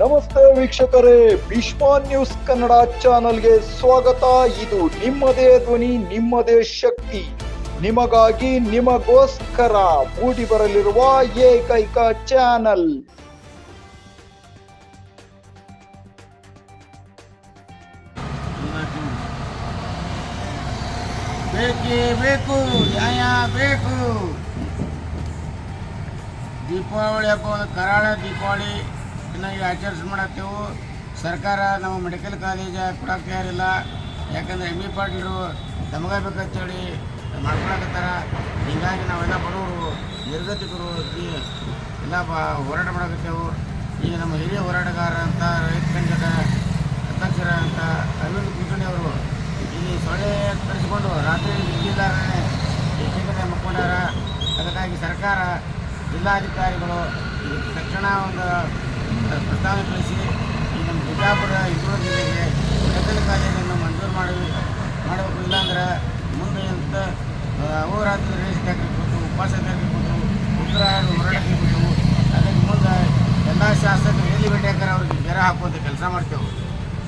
ನಮಸ್ತೆ ವೀಕ್ಷಕರೇ ಭೀಷ್ಮ ನ್ಯೂಸ್ ಕನ್ನಡ ಚಾನಲ್ಗೆ ಸ್ವಾಗತ. ಇದು ನಿಮ್ಮದೇ ಧ್ವನಿ, ನಿಮ್ಮದೇ ಶಕ್ತಿ. ನಿಮಗಾಗಿ ನಿಮಗೋಸ್ಕರ ಮೂಡಿ ಬರಲಿರುವ ಏಕೈಕ ಚಾನಲ್. ಬೇಕೇ ಬೇಕು, ನ್ಯಾಯ ಬೇಕು. ದೀಪಾವಳಿ ಹಬ್ಬವನ್ನು ಕರಾಳ ದೀಪಾವಳಿ. ಚೆನ್ನಾಗಿ ಆಚರಿಸಿ ಮಾಡತ್ತೇವು. ಸರ್ಕಾರ ನಮ್ಮ ಮೆಡಿಕಲ್ ಕಾಲೇಜ್ ಕೊಡಕ್ಕೆ ತಯಾರಿಲ್ಲ ಯಾಕಂದ್ರೆ ಎಂ ಇ ಪಾಟೀಲರು ತಮಗಬೇಕಂತೇಳಿ ಮಾಡ್ಕೊಳಕತ್ತಾರ. ಹೀಗಾಗಿ ನಾವೆಲ್ಲ ಬಡವರು, ನಿರ್ಗತಿಕರು ಈ ಎಲ್ಲ ಹೋರಾಟ ಮಾಡಕತ್ತೇವು. ಈಗ ನಮ್ಮ ಹಿರಿಯ ಹೋರಾಟಗಾರ ಅಂತ ರೈತ ಸಂಘದ ಅಧ್ಯಕ್ಷರ ಅಂತ ಅರವಿಂದ್ ಕುಲಕರ್ಣಿ ಅವರು ಇಲ್ಲಿ ಸೊಳ್ಳೆ ತರಿಸಿಕೊಂಡು ರಾತ್ರಿ ನಿಲ್ಲಿದ್ದಾರೆ ಏಕೀಕರಣ ಮಕ್ಕೊಂಡಾರ ಅದಕ್ಕಾಗಿ ಸರ್ಕಾರ ಜಿಲ್ಲಾಧಿಕಾರಿಗಳು ತಕ್ಷಣ ಒಂದು ಪ್ರಸ್ತಾವನೆ ಕಳಿಸಿ ಈ ನಮ್ಮ ಬಿಜಾಪುರ, ಇಂದೂರು ಜಿಲ್ಲೆಗೆ ಮೆಡಿಕಲ್ ಕಾಲೇಜನ್ನು ಮಂಜೂರು ಮಾಡಬೇಕು ಮಾಡಬೇಕು. ಇಲ್ಲಾಂದ್ರೆ ಮುಂದೆ ಅಂತ ಅಹೋರಾತ್ರಿ ರೇಸ್ ಆಗಿರ್ಬೋದು ಉಪವಾಸ ಹಾಕಿಬಿಟ್ಟು ಉತ್ತರಾಯಣ ಹೋರಾಟಕ್ಕೆ ಬಿಟ್ಟು ಅದಕ್ಕೆ ಮುಂದೆ ಎಲ್ಲ ಶಾಸಕರು ಎಲ್ಲಿ ಭೇಟಿ ಹಾಕಾರ ಅವ್ರಿಗೆ ಬೇರೆ ಹಾಕುವಂಥ ಕೆಲಸ ಮಾಡ್ತೇವೆ.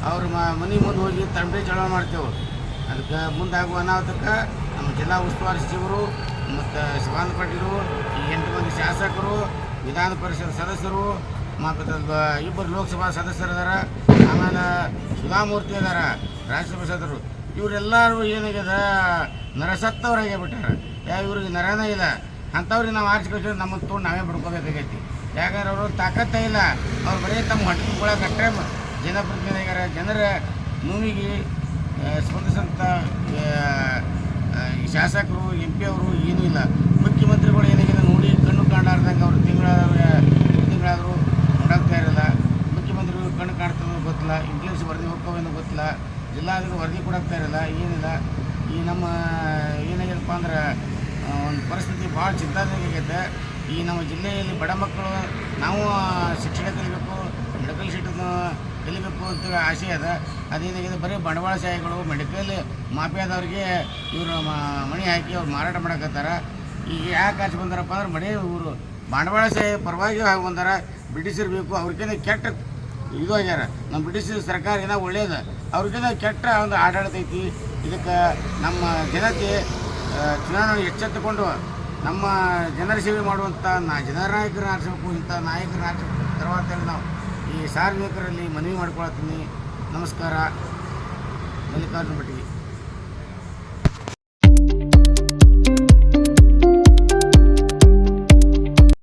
ಅವ್ರ ಮನೆ ಮುಂದೆ ಹೋಗಿ ತಂಬೆ ಚಳವಣೆ ಮಾಡ್ತೇವೆ. ಅದಕ್ಕೆ ಮುಂದಾಗುವ ಅನಾಹುತಕ್ಕೆ ನಮ್ಮ ಜಿಲ್ಲಾ ಉಸ್ತುವಾರಿ ಸಚಿವರು, ಮತ್ತು ಶಿವಾನಂದ ಈ ಎಂಟು ಮಂದಿ ಶಾಸಕರು, ವಿಧಾನ ಪರಿಷತ್ ಸದಸ್ಯರು ಮತ್ತು ಇಬ್ಬರು ಲೋಕಸಭಾ ಸದಸ್ಯರು ಅದಾರ ಆಮೇಲೆ ಸುಧಾಮೂರ್ತಿ ಅದಾರ ರಾಜ್ಯಸಭಾ ಸದಸ್ಯರು. ಇವರೆಲ್ಲರೂ ಏನಾಗ್ಯದ ನರಸತ್ತವ್ರಾಗೆ ಬಿಟ್ಟಾರ. ಯಾ ಇವ್ರಿಗೆ ನರನೇ ಇಲ್ಲ. ಅಂಥವ್ರಿಗೆ ನಾವು ಆರಿಸ್ಕೊಳ್ತೀವಿ ನಮ್ಮನ್ನು ತೊಗೊಂಡು ನಾವೇ ಬಿಡ್ಕೋಬೇಕಾಗೈತಿ. ಯಾಕಂದ್ರೆ ಅವರು ತಾಕತ್ತೇ ಇಲ್ಲ. ಅವ್ರು ಬರೀ ತಮ್ಮ ಹೊಟ್ಟೆ ಜನಪ್ರತಿನಿಧಿಗಾರ ಜನರ ನೋವಿಗೆ ಈ ಶಾಸಕರು, ಎಂ ಪಿ ಅವರು ಏನೂ ಇಲ್ಲ. ಇಂಗ್ಲೀಷ್ ವರದಿ ಏನೋ ಗೊತ್ತಿಲ್ಲ. ಜಿಲ್ಲಾಧಿಕಾರಿ ವರದಿ ಕೊಡೋಗ್ತಾ ಇರಲ್ಲ, ಏನಿಲ್ಲ. ಈ ನಮ್ಮ ಏನಾಗಿದೆಪ್ಪ ಅಂದ್ರೆ ಒಂದು ಪರಿಸ್ಥಿತಿ ಭಾಳ ಚಿಂತಾಜನಕ ಆಗೈತೆ ಈ ನಮ್ಮ ಜಿಲ್ಲೆಯಲ್ಲಿ ಬಡ ಮಕ್ಕಳು, ನಾವು ಶಿಕ್ಷಣ ಕಲಿಬೇಕು ಮೆಡಿಕಲ್ ಶೀಟನ್ನು ಕಲಿಬೇಕು ಅಂತ ಆಸೆ ಅದ. ಅದೇನಾಗಿದೆ, ಬರೀ ಬಂಡವಾಳಶಾಹಿಗಳು ಮೆಡಿಕಲ್ ಮಾಫಿಯಾದವ್ರಿಗೆ ಇವರು ಮಣಿ ಹಾಕಿ ಅವ್ರು ಮಾರಾಟ ಮಾಡಕತ್ತಾರ. ಈಗ ಯಾಕೆ ಆಚೆ ಬಂದಾರಪ್ಪ ಅಂದ್ರೆ ಮಡಿ ಇವರು ಬಂಡವಾಳಶಾಹಿ ಪರವಾಗಿ ಆಗಿ ಬಂದಾರ ಬ್ರಿಟಿಷರು ಬೇಕು, ಅವ್ರಿಗೇನೆ ಕೆಟ್ಟ ಇದು ಆಗ್ಯಾರ ನಮ್ಮ ಬ್ರಿಟಿಷ್ ಸರ್ಕಾರ ಏನೋ ಒಳ್ಳೇದು. ಅವ್ರಿಗಿಂತ ಕೆಟ್ಟ ಒಂದು ಆಡಳಿತ ಐತಿ. ಇದಕ್ಕೆ ನಮ್ಮ ಜನತೆ ಚುನಾವಣೆ ಎಚ್ಚೆತ್ತುಕೊಂಡು ನಮ್ಮ ಜನರ ಸೇವೆ ಮಾಡುವಂಥ ನಾ ಜನನಾಯಕರನ್ನ ಆರಿಸಬೇಕು ಇಂಥ ನಾಯಕರನ್ನ ಆರಿಸಬೇಕು ತರುವಾತ ನಾವು ಈ ಸಾರ್ವಜನಿಕರಲ್ಲಿ ಮನವಿ ಮಾಡ್ಕೊಳತ್ತೀನಿ ನಮಸ್ಕಾರ. ಮಲ್ಲಿಕಾರ್ಜುನ ಭಟ್ಟಿಗೆ